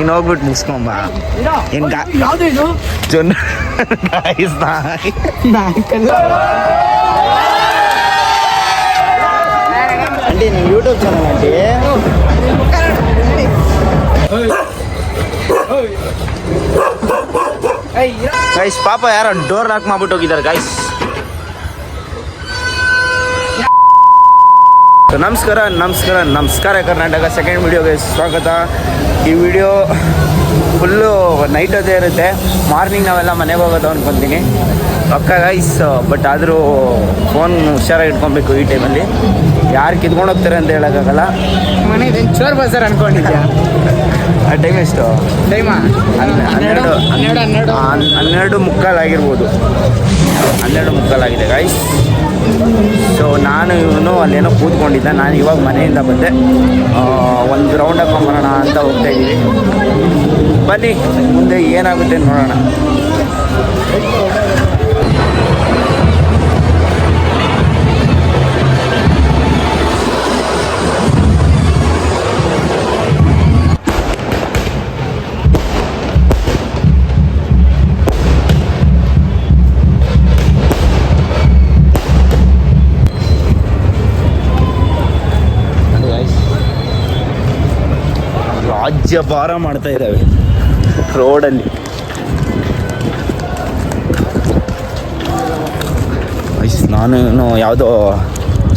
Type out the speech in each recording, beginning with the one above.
ನೀನು ಹೋಗ್ಬಿಟ್ಟು ಮುಗಿಸ್ಕೊಂಬ ಏನ್ ಗಾ ಯಾವ್ದು ಇದು? ಜೊನ್ನ ಗಾಯ್ಸ್ ನಾಯಿ ನಾಲ್ಕಲ್ಲ. ಆಂಟಿ ನಿಮ್ಮ ಯೂಟ್ಯೂಬ್ ಚಾನಲ್ ಆಂಟಿ. ಗೈಸ್ ಪಾಪ ಯಾರೋ ಡೋರ್ ಲಾಕ್ ಮಾಡ್ಬಿಟ್ಟು ಹೋಗಿದ್ದಾರೆ ಗೈಸ್ ನಮಸ್ಕಾರ ನಮಸ್ಕಾರ ನಮಸ್ಕಾರ ಕರ್ನಾಟಕ ಸೆಕೆಂಡ್ ವಿಡಿಯೋಗೆ ಸ್ವಾಗತ. ಈ ವಿಡಿಯೋ ಫುಲ್ಲು ನೈಟ್ ಅದೇ ಇರುತ್ತೆ. ಮಾರ್ನಿಂಗ್ ನಾವೆಲ್ಲ ಮನೆಗೆ ಹೋಗೋದು ಅಂದ್ಕೊತೀನಿ ಪಕ್ಕ ಗೈಸ್ ಬಟ್ ಆದರೂ ಫೋನ್ ಹುಷಾರಾಗಿ ಇಟ್ಕೊಬೇಕು ಈ ಟೈಮಲ್ಲಿ ಯಾರು ಕಿತ್ಕೊಂಡು ಹೋಗ್ತಾರೆ ಅಂತ ಹೇಳೋಕ್ಕಾಗಲ್ಲ. ಮನೆ ಚೋರ್ ಬಜಾರ್ ಅನ್ಕೊಂಡಿದ್ಯಾ? ಆ ಟೈಮ್ ಎಷ್ಟು? ಟೈಮಾ ಹನ್ನೆ- ಹನ್ನೆರಡು. ಹನ್ನೆರಡು ಹನ್ನೆರಡು ಹನ್- ಹನ್ನೆರಡು ಮುಕ್ಕಾಲಾಗಿರ್ಬೋದು ಹನ್ನೆರಡು ಮುಕ್ಕಾಲಾಗಿದೆ ಗಾಯ್ಸ್ ಸೊ ನಾನು ಇವನು ಅಲ್ಲೇನೋ ಕೂತ್ಕೊಂಡಿದ್ದೆ. ನಾನು ಇವಾಗ ಮನೆಯಿಂದ ಬಂದೆ. ಒಂದು ರೌಂಡ್ ಹಾಕೊಂಬರೋಣ ಅಂತ ಹೋಗ್ತಾ ಇದ್ದೀವಿ ಬನ್ನಿ, ಮುಂದೆ ಏನಾಗುತ್ತೆ ನೋಡೋಣ. ಭಾರ ಮಾಡ್ತಾ ಇದ್ದಾವೆ. ರೋಡಲ್ಲಿ ಐಸ್ ನಾನು ಯಾವುದೋ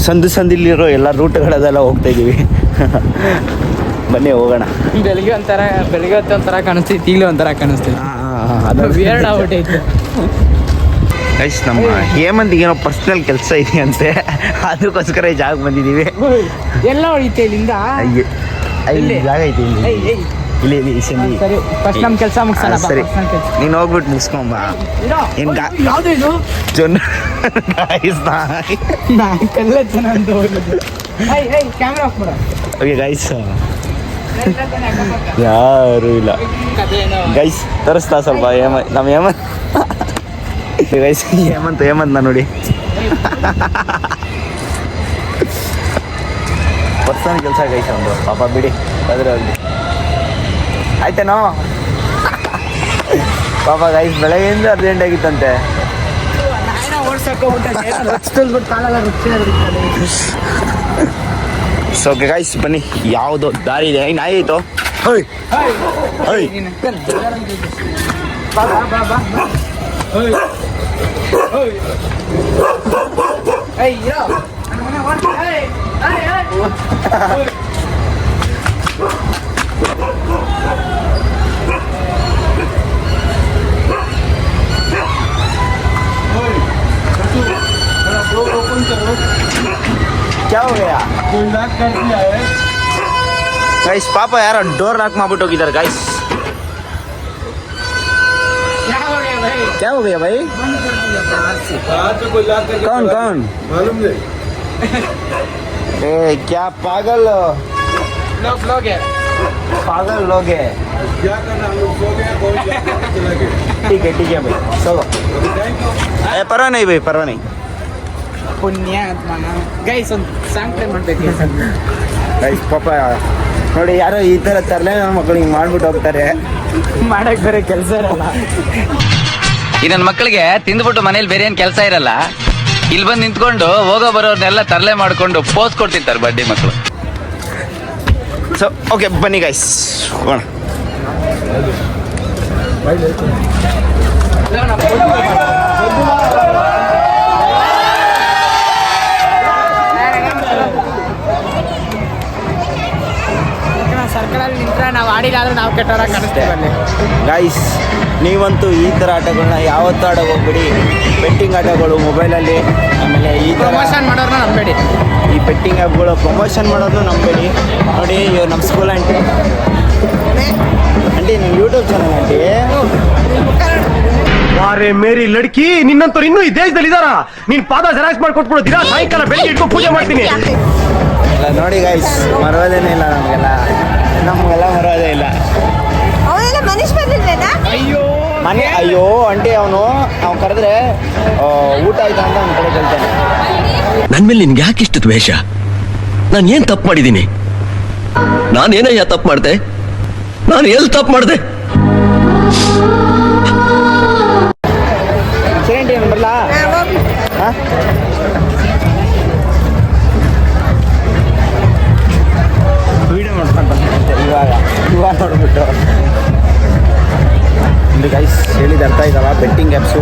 ಸಂದು ಸಂದಿಲಿರೋ ಎಲ್ಲ ರೂಟ್ಗಳದೆಲ್ಲ ಹೋಗ್ತಾ ಇದ್ದೀವಿ. ಬನ್ನಿ ಹೋಗೋಣ. ಬೆಳಿಗ್ಗೆ ಒಂಥರ ಬೆಳಿಗ್ಗೆ ಹೊತ್ತು ಒಂಥರ ಕಾಣಿಸ್ತೈತಿ ಈಗಲೂ ಒಂಥರ ಕಾಣಿಸ್ತೈತಿ ಗೈಸ್ ನಮ್ಮ ಹೇಮಂತಿಗೆ ಏನೋ ಪರ್ಸ್ನಲ್ ಕೆಲಸ ಇದೆ ಅಂತೆ ಅದಕ್ಕೋಸ್ಕರ ಜಾಗ ಬಂದಿದ್ದೀವಿ. ಎಲ್ಲ ಹೊಡಿತೆ ಇಲ್ಲಿಂದ? ಎಲ್ಲಿ? ಜಾಗ ಐತಿ ಇಲ್ಲಿ. ಇಲ್ಲಿ ಇಲ್ಲಿ ಸಂದಿ ಸರಿ. ಫಸ್ಟ್ ನಮ್ಮ ಕೆಲಸ ಮುಗಿಸೋಣ ಸರಿ. ನೀನು ಹೋಗ್ಬಿಟ್ಟು ಮುಗಿಸ್ಕೊಂಬ ಏನು ಗಾ ಯಾವ್ದು ಇದು? ಜೊನ್ನ ಗಾಯ್ಸ್ ನಾಯಿ ನಾಲ್ಕಲ್ಲ ಜನ ಅಂತ ಹೋಗಿದ್ದು. ಹೈ ಹೈ ಕ್ಯಾಮ್ರಾ ಆಫ್ ಮಾಡ. ಓಕೆ ಗೈಸ್ ಯಾರು ಇಲ್ಲ. ಗೈಸ್ ತರಿಸ್ತಾ ಸ್ವಲ್ಪ ಹೇಮ ನಮ್ಮ ಹೇಮಂತ್ ಗೈಸ್ ಹೇಮಂತ್ ಹೇಮಂತ್ ನೋಡಿ. ಪರ್ಸನಲ್ ಕೆಲಸ ಗೈಸ್ ಒಂದು ಪಾಪ ಬಿಡಿ ಅದ್ರ ಆಗಲಿ ಆಯ್ತೇನೋ? ಪಾಪ ಗೈಸ್ ಬೆಳಗ್ಗೆಯಿಂದ ಅರ್ಜೆಂಟ್ ಆಗಿತ್ತಂತೆ. ಸೊ ಗೈಸ್ ಬನ್ನಿ. ಯಾವುದು ದಾರಿ ಇದೆ. ಆಯಿತು ಆಯ್ತು ಹೋಯ್ ಹೋಯ್ क्या हो गया? गाइस पापा यार डोर लाख माबूटो किधर गाइस क्या हो गया भाई? कौन कौन? मालूम नहीं। ए क्या पागल पागल लोग है क्या करना हम लोग सो गए बहुत ज्यादा चला गए ठीक है ठीक है भाई चलो ए परवा नहीं भाई परवा नहीं ಪುಣ್ಯಾತ್ಮ ಗೈಸ್ ಒಂದು ಸಾಂಗ್ ಪ್ಲೇ ಮಾಡ್ಬೇಕು ಗೈಸ್ ಪಾಪ ನೋಡಿ ಯಾರೋ ಈ ಥರ ತರಲೆ ನನ್ನ ಮಕ್ಕಳು ಹಿಂಗೆ ಮಾಡ್ಬಿಟ್ಟು ಹೋಗ್ತಾರೆ ಮಾಡಕ್ ಬೇರೆ ಕೆಲಸ ಇರಲ್ಲ ಈ ನನ್ನ ಮಕ್ಕಳಿಗೆ ತಿಂದ್ಬಿಟ್ಟು ಮನೇಲಿ ಬೇರೆ ಏನ್ ಕೆಲಸ ಇರಲ್ಲ ಇಲ್ಲಿ ಬಂದು ನಿಂತ್ಕೊಂಡು ಹೋಗೋ ಬರೋರ್ನೆಲ್ಲ ತರಲೆ ಮಾಡ್ಕೊಂಡು ಪೋಸ್ ಕೊಡ್ತಿರ್ತಾರೆ ಬಡ್ಡಿ ಮಕ್ಕಳು ಸೊ ಓಕೆ ಬನ್ನಿ ಗೈಸ್ ಹೋಗೋಣ. ಆದ್ರೂ ನಾವು ಕೆಟ್ಟ ಕಾಣಿಸ್ತೀವಿ ಅಲ್ಲಿ. ಗೈಸ್ ನೀವಂತೂ ಈ ಥರ ಆಟಗಳನ್ನ ಯಾವತ್ತೂ ಆಡೋಕೆ ಹೋಗ್ಬಿಡಿ. ಬೆಟ್ಟಿಂಗ್ ಆಟಗಳು ಮೊಬೈಲಲ್ಲಿ ಆಮೇಲೆ ಈ ಪ್ರಮೋಷನ್ ಮಾಡೋರ್ನ ನಂಬೇಡಿ. ಈ ಬೆಟ್ಟಿಂಗ್ ಆ್ಯಪ್ಗಳು ಪ್ರಮೋಷನ್ ಮಾಡೋದು ನಂಬೇಡಿ. ನೋಡಿ ಇವ್ರು ನಮ್ಮ ಸ್ಕೂಲ್ ಆಂಟಿ ಆಂಟಿ ನಿಮ್ಮ ಯೂಟ್ಯೂಬ್ ಚಾನಲ್ ಆಂಟಿ ವಾರೆ ಮೇರಿ ಲಡ್ಕಿ ನಿನ್ನಂತವ್ರು ಇನ್ನೂ ಈ ದೇಶದಲ್ಲಿ ಇದಾರ? ನೀನ್ ಪಾದ ಜೆರಾಕ್ಸ್ ಮಾಡ್ಕೊಟ್ಬಿಡು ದಿನ ಸಾಯಂಕಾಲ ಬೆಳಿಗ್ಗೆ ಇಟ್ಕೊಂಡು ಪೂಜೆ ಮಾಡ್ತೀನಿ. ಇಲ್ಲ ನೋಡಿ ಗೈಸ್ ಮರೋದೇನೇ ಇಲ್ಲ ನಮಗೆಲ್ಲ. ನಮಗೆಲ್ಲ ಇಲ್ಲ. ಅವನೆಲ್ಲ ಮನುಷ್ಯ ಬಂದಿಲ್ವೇನಾ? ಮನೆ ಅಯ್ಯೋ ಅಂಟಿ ಅವನು ಅವ್ನು ಕರೆದ್ರೆ ಆ, ಊಟ ಆಯ್ತಾ ಅಂತ ಅವ್ನ ಕಡೆ ಕೇಳ್ತಾನೆ. ನನ್ ಮೇಲೆ ನಿನ್ಗೆ ಯಾಕೆ ಇಷ್ಟು ದ್ವೇಷ? ನಾನು ಏನ್ ತಪ್ಪು ಮಾಡಿದ್ದೀನಿ? ನಾನೇನಯ್ಯ ತಪ್ಪು ಮಾಡ್ದೆ? ನಾನು ಎಲ್ಲಿ ತಪ್ಪು ಮಾಡಿದೆ? ಸೆಕೆಂಡ್ ಏನು ಬರಲಾ? ಹಾಂ? ಇವಾಗ ಮಾಡಿಬಿಟ್ಟು ಇಲ್ಲಿ ಗೈಸ್ ಹೇಳಿದ ಅರ್ಥ ಇದ್ದಾವ ಬೆಟ್ಟಿಂಗ್ ಆ್ಯಪ್ಸು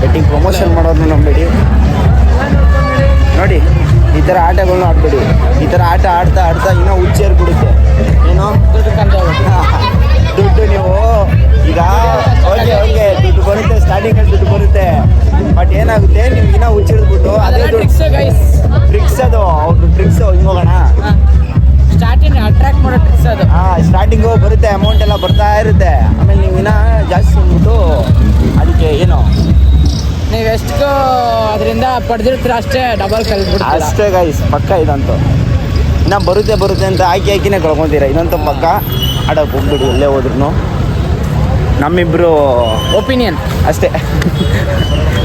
ಬೆಟ್ಟಿಂಗ್ ಪ್ರಮೋಷನ್ ಮಾಡೋದನ್ನ ನಂಬಿಡಿ ನೋಡಿ ಈ ಥರ ಆಟಗಳನ್ನ ಆಡ್ಬೇಡಿ. ಈ ಥರ ಆಟ ಆಡ್ತಾ ಆಡ್ತಾ ಇನ್ನೂ ಹುಚ್ಚೇರ್ಬಿಡುತ್ತೆ. ಏನೋ? ದುಡ್ಡು ನೀವು. ಈಗ ಓಕೆ ಓಕೆ ದುಡ್ಡು ಬರುತ್ತೆ ಸ್ಟಾರ್ಟಿಂಗಲ್ಲಿ ದುಡ್ಡು ಬರುತ್ತೆ. ಬಟ್ ಏನಾಗುತ್ತೆ? ನೀವು ಇನ್ನೂ ಹುಚ್ಚಿಡ್ಬಿಟ್ಟು ಅದೇ ದುಡ್ಡು. ಟ್ರಿಕ್ಸ್ ಅದು. ಅವ್ರ ಟ್ರಿಕ್ಸ್ ಹಿಂಗೆ ಸ್ಟಾರ್ಟಿಂಗು ಬರುತ್ತೆ ಅಮೌಂಟ್ ಎಲ್ಲ ಬರ್ತಾ ಇರುತ್ತೆ. ಆಮೇಲೆ ನೀವು ಇನ್ನೂ ಜಾಸ್ತಿ ಅಂದ್ಬಿಟ್ಟು ಅದಕ್ಕೆ ಏನು? ನೀವು ಎಷ್ಟು ಅದರಿಂದ ಪಡೆದಿರ್ತೀರ ಅಷ್ಟೇ ಡಬಲ್ ಕಲ್ಬಿಟ್ಟು ಅಷ್ಟೇ ಗೈಸ್ ಪಕ್ಕ ಇದಂತು. ಇನ್ನ ಬರುತ್ತೆ ಬರುತ್ತೆ ಅಂತ ಹಾಕಿ ಹಾಕಿನೇ ಕಳ್ಕೊಂತೀರ. ಇನ್ನೊಂದು ಪಕ್ಕ. ಆಡೋಕೆ ಹೋಗ್ಬಿಡಿ ಎಲ್ಲೇ ಹೋದ್ರು ನಮ್ಮಿಬ್ರು ಒಪಿನಿಯನ್ ಅಷ್ಟೇ.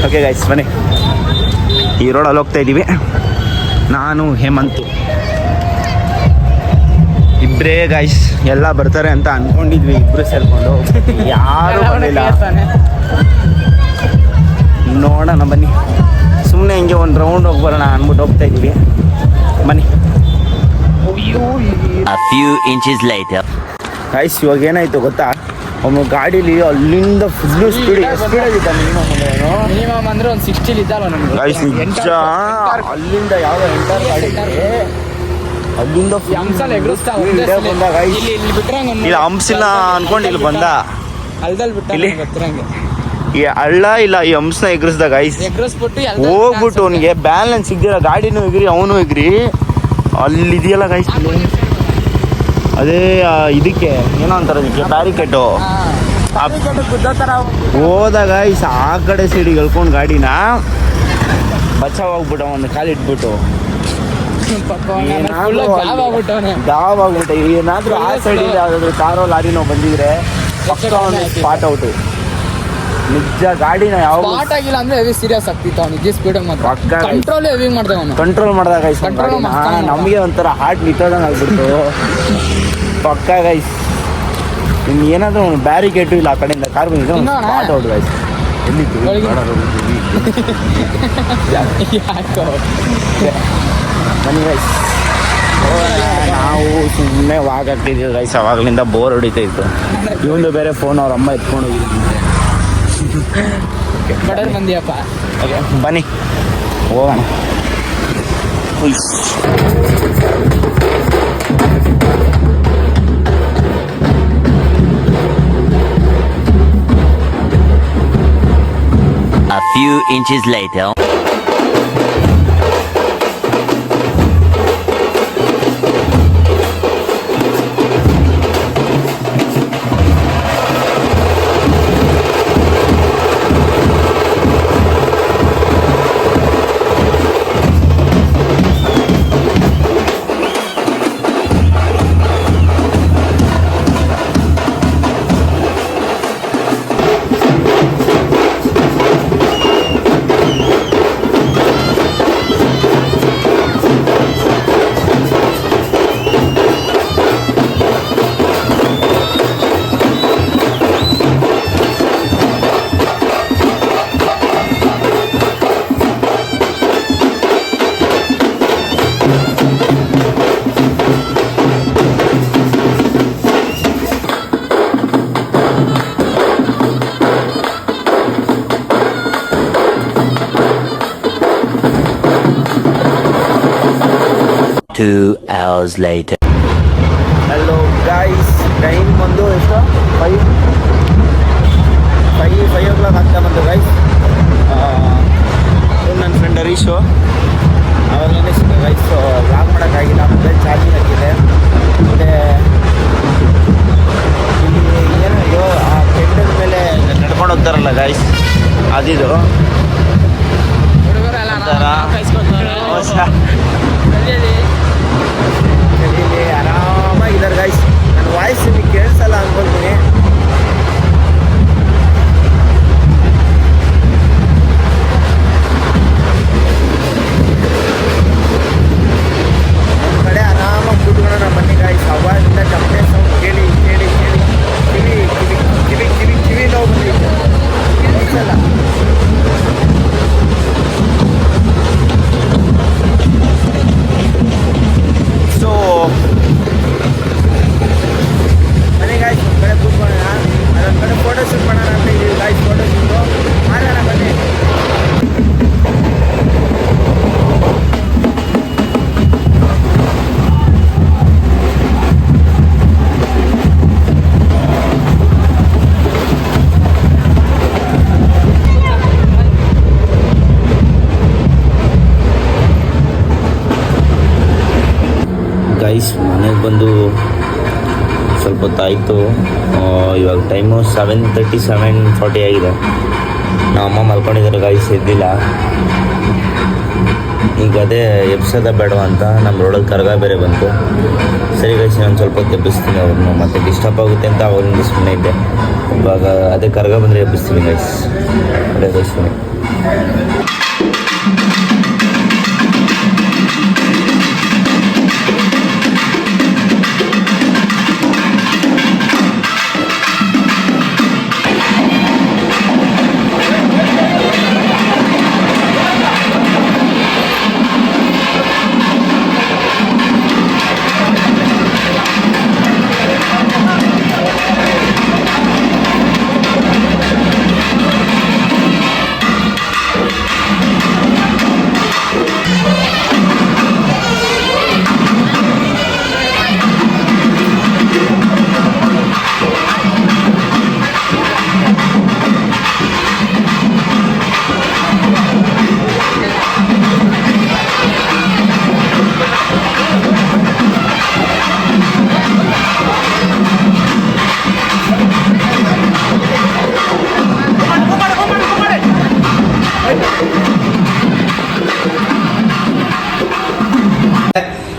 ಓಕೆ ಗೈಸ್ ಬನ್ನಿ. ಈ ರೋಡಲ್ಲಿ ಹೋಗ್ತಾ ಇದ್ದೀವಿ ನಾನು ಹೇಮಂತ್. ಇಬ್ಬರೇ ಗೈಸ್ ಎಲ್ಲ ಬರ್ತಾರೆ ಅಂತ ಅನ್ಕೊಂಡಿದ್ವಿ ಇಬ್ರು ಸೇರ್ಕೊಂಡು. ಯಾರು ಬಂದಿಲ್ಲ. ನೋಡೋಣ ಬನ್ನಿ. ಸುಮ್ಮನೆ ಹಿಂಗೆ ಒಂದು ರೌಂಡ್ ಹೋಗಿ ಬರೋಣ ಅಂದ್ಬಿಟ್ಟು ಹೋಗ್ತಾ ಇದ್ವಿ. ಬನ್ನಿ. A few inches later. Guys ಇವಾಗ ಏನಾಯ್ತು ಗೊತ್ತಾ? ಅವನು ಗಾಡೀಲಿ ಅಲ್ಲಿಂದ ಫುಲ್ಲು ಸ್ಪೀಡ್ ಸ್ಪೀಡ್ ಮಿನಿಮಮ್ ಅಂದ್ರೆ ಒಂದು ನಮ್ಗೆ ಗೈಸ್ ನಿಜ ಅಲ್ಲಿಂದ ಯಾವ ಎಂಟರ್ ಗಾಡಿ ಅಲ್ಲಿಂದ. ಇಲ್ಲಿ ಇಲ್ಲಿ ಬಿಟ್ರಂಗ ಇಲ್ಲ ಹಂಸಿಲ್ಲ ಅನ್ಕೊಂಡು ಇಲ್ಲಿ ಬಂದ. ಇಲ್ಲಿ? ಈ ಹಳ್ಳ ಇಲ್ಲ ಈ ಹಂಪ್ಸ್ನ ಎಗರಿಸ್ದ ಗೈಸ್ ಎಗ್ರಸ್ಬಿಟ್ಟು ಹೋಗ್ಬಿಟ್ಟು ಅವನಿಗೆ ಬ್ಯಾಲೆನ್ಸ್ ಸಿಗ್ದಿರ ಗಾಡಿನೂ ಎಗ್ರಿ ಅವನು ಇಗ್ರಿ. ಅಲ್ಲಿ ಇದೆಯಲ್ಲ ಗೈಸ್ ಅದೇ ಆ, ಇದಕ್ಕೆ ಏನೋ ಅಂತಾರೆ ಅದಕ್ಕೆ ಬ್ಯಾರಿಕೇಟು ಹೋದಾಗ ಐಸ್ ಗೈಸ್ ಆ ಕಡೆ ಸೈಡಿಗೆ ಎಳ್ಕೊಂಡು ಗಾಡಿನ. ಬಚಾವ್ ಹೋಗ್ಬಿಟ್ಟು ಒಂದು ಕಾಲು ಗಾವ್ ಆಗ್ಬಿಟ್ಟೆ. ಏನಾದ್ರೂ ಆ ಸೈಡ್ ಯಾವ್ದಾದ್ರು ಕಾರೋ ಲಾರಿನೋ ಬಂದಿದ್ರೆ ಪಕ್ಕ ಒಂದು ಸ್ಪಾಟ್ ಔಟ್ ನಿಜ ಗಾಡಿನ ಯಾವ ಸ್ಪಾಟ್ ಆಗಿಲ್ಲ ಅಂದ್ರೆ ಹೆವಿ ಸೀರಿಯಸ್ ಆಗ್ತಿತ್ತು ಅವನು ನಿಜ ಸ್ಪೀಡ್ ಪಕ್ಕ. ಕಂಟ್ರೋಲ್ ಹೆವಿ ಮಾಡ್ದೆ ಅವನು. ಕಂಟ್ರೋಲ್ ಮಾಡಿದಾಗ ಗೈಸ್. ನಮಗೆ ಒಂಥರ ಹಾರ್ಟ್ ನಿಂತೋದಂಗೆ ಆಗ್ಬಿಡ್ತು. ಪಕ್ಕ ಗೈಸ್ ಇನ್ನು ಏನಾದರೂ ಒಂದು ಬ್ಯಾರಿಕೇಟು ಇಲ್ಲ ಆ ಕಡೆಯಿಂದ. ಕಾರ್ ಬಂದಿದ್ದು? ಸ್ಪಾಟ್ ಔಟ್ ಗೈಸ್ ಯಾಕೋ? ಬನ್ನಿ ಗೈಸ್ ನಾವು ಸುಮ್ಮನೆ ವಾಕ್ ರೈಸ್ ಗೈಸ್ ಅವಾಗಲಿಂದ ಬೋರ್ ಹೊಡಿತಾ ಇತ್ತು ಇವನು ಬೇರೆ ಫೋನ್ ಅವ್ರ ಅಮ್ಮ ಎತ್ಕೊಂಡು ಓಕೆ ಬನ್ನಿ. ಹೋಗೋಣ. Inches later. Two hours light hello guys time ಬಂದು ಎಷ್ಟು? Five five five o'clock ಆಗ್ತಾ ಬಂತು ಗೈಸ್ ನನ್ನ ಫ್ರೆಂಡ್ ಹರೀಶು. ಅವಾಗಲೇ ಗೈಸ್ ಲಾಕ್ ಮಾಡೋಕ್ಕಾಗಿಲ್ಲ ಮೊಬೈಲ್ ಚಾರ್ಜಿಂಗ್ ಹಾಕಿದೆ. ಮತ್ತು ಇಲ್ಲಿ ಏನೋ ಆ ಕೆಂಡದ ಮೇಲೆ ನಡ್ಕೊಂಡು ಹೋಗ್ತಾರಲ್ಲ ಗೈಸ್ ಅದಿದು. ಹುಡುಗರೆಲ್ಲ ಇಲ್ಲಿ ಆರಾಮಾಗಿದ್ದಾರೆ ಗೈಸ್ ನನ್ನ ವಾಯ್ಸ್ ನಿಮಗೆ ಕೇಳಿಸಲ್ಲ ಅನ್ಕೊಳ್ತೀನಿ ಗೈಸ್ ಮನೆಗೆ ಬಂದು ಸ್ವಲ್ಪ ಹೊತ್ತಾಯಿತು ಇವಾಗ time seven thirty seven forty ಆಗಿದೆ. ನಮ್ಮ ಅಮ್ಮ ಮಲ್ಕೊಂಡಿದ್ದಾರೆ ಗೈಸ್ ಎದ್ದಿಲ್ಲ. ಈಗ ಅದೇ ಎಬ್ಸೋದ ಬೇಡವ ಅಂತ ನಮ್ಮ ರೋಡಲ್ಲಿ ಕರ್ಗ ಬೇರೆ ಬಂತು. ಸರಿ ಗೈಸ್ ನಾನು ಸ್ವಲ್ಪ ಹೊತ್ತು ಎಬ್ಬಿಸ್ತೀನಿ ಅವ್ರನ್ನ, ಮತ್ತೆ ಡಿಸ್ಟರ್ಬ್ ಆಗುತ್ತೆ ಅಂತ ಅವ್ರಿಂದ ಸುಮ್ಮನೆ ಇದ್ದೆ. ಇವಾಗ ಅದೇ ಕರ್ಗ ಬಂದರೆ ಎಬ್ಬಿಸ್ತೀನಿ ಗೈಸ್ ಅದೇ ಗೈಸ್